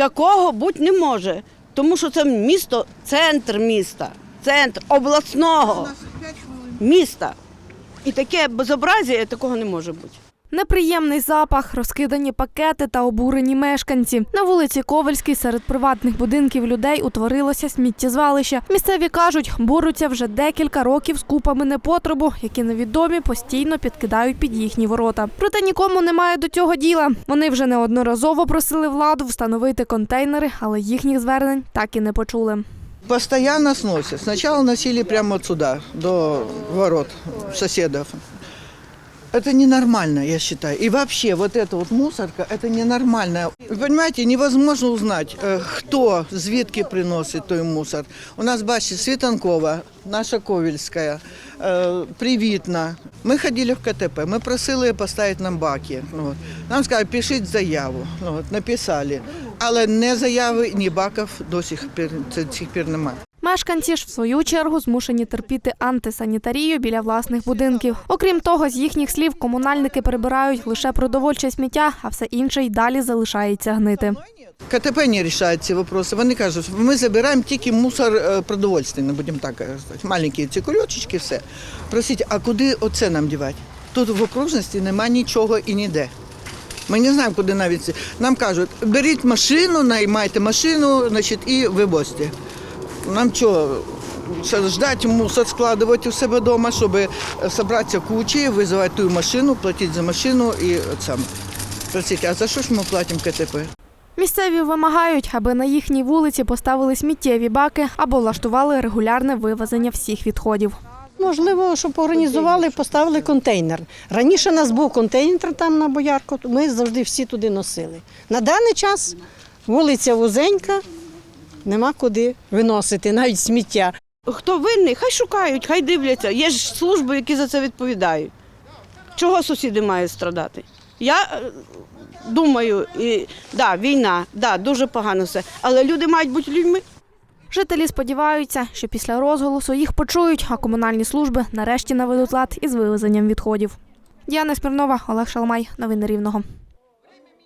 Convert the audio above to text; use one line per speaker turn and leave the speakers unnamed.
Такого бути не може, тому що це місто, центр міста, центр обласного міста. І таке безобразія такого не може бути.
Неприємний запах, розкидані пакети та обурені мешканці. На вулиці Ковальській серед приватних будинків людей утворилося сміттєзвалище. Місцеві кажуть, борються вже декілька років з купами непотребу, які невідомі постійно підкидають під їхні ворота. Проте нікому немає до цього діла. Вони вже неодноразово просили владу встановити контейнери, але їхніх звернень так і не почули.
Постоянно сносят. Сначала носили прямо сюда, до ворот соседов. Это ненормально, я считаю. И вообще, вот эта вот мусорка, это ненормально. Вы понимаете, невозможно узнать, э, кто звідки приносит той мусор. У нас, бачите, Світанкова, наша Ковельська, э, Привітна. Ми ходили в КТП, ми просили поставити нам баки. Ну, от. Нам сказали, пишіть заяву. Ну, от, написали. Але не заяви, ні баків до сих пір, це до сих пір немає.
Мешканці ж в свою чергу змушені терпіти антисанітарію біля власних будинків. Окрім того, з їхніх слів, комунальники прибирають лише продовольче сміття, а все інше й далі залишається гнити.
КТП не рішають ці питання. Вони кажуть, ми забираємо тільки мусор е, продовольственний, будемо так казати. Маленькі ці кульочки, все. Просіть, а куди оце нам дівати? Тут в окружності немає нічого і ніде. Ми не знаємо, куди навіть. Нам кажуть, беріть машину, наймайте машину, значить, і вивозьте. Нам що, ждати мусор складувати у себе вдома, щоб е, зібратися кучі, визивати ту машину, платити за машину і от саме. А за що ж ми платимо КТП?
Місцеві вимагають, аби на їхній вулиці поставили сміттєві баки або влаштували регулярне вивезення всіх відходів.
Можливо, щоб організували, і поставили контейнер. Раніше у нас був контейнер там на боярку, ми завжди всі туди носили. На даний час вулиця вузенька, нема куди виносити, навіть сміття.
Хто винний, хай шукають, хай дивляться. Є ж служби, які за це відповідають. Чого сусіди мають страдати? Я е, думаю, і, да, війна, да, дуже погано все, але люди мають бути людьми.
Жителі сподіваються, що після розголосу їх почують, а комунальні служби нарешті наведуть лад із вивезенням відходів. Діана Смірнова, Олег Шалмай. Новини Рівного.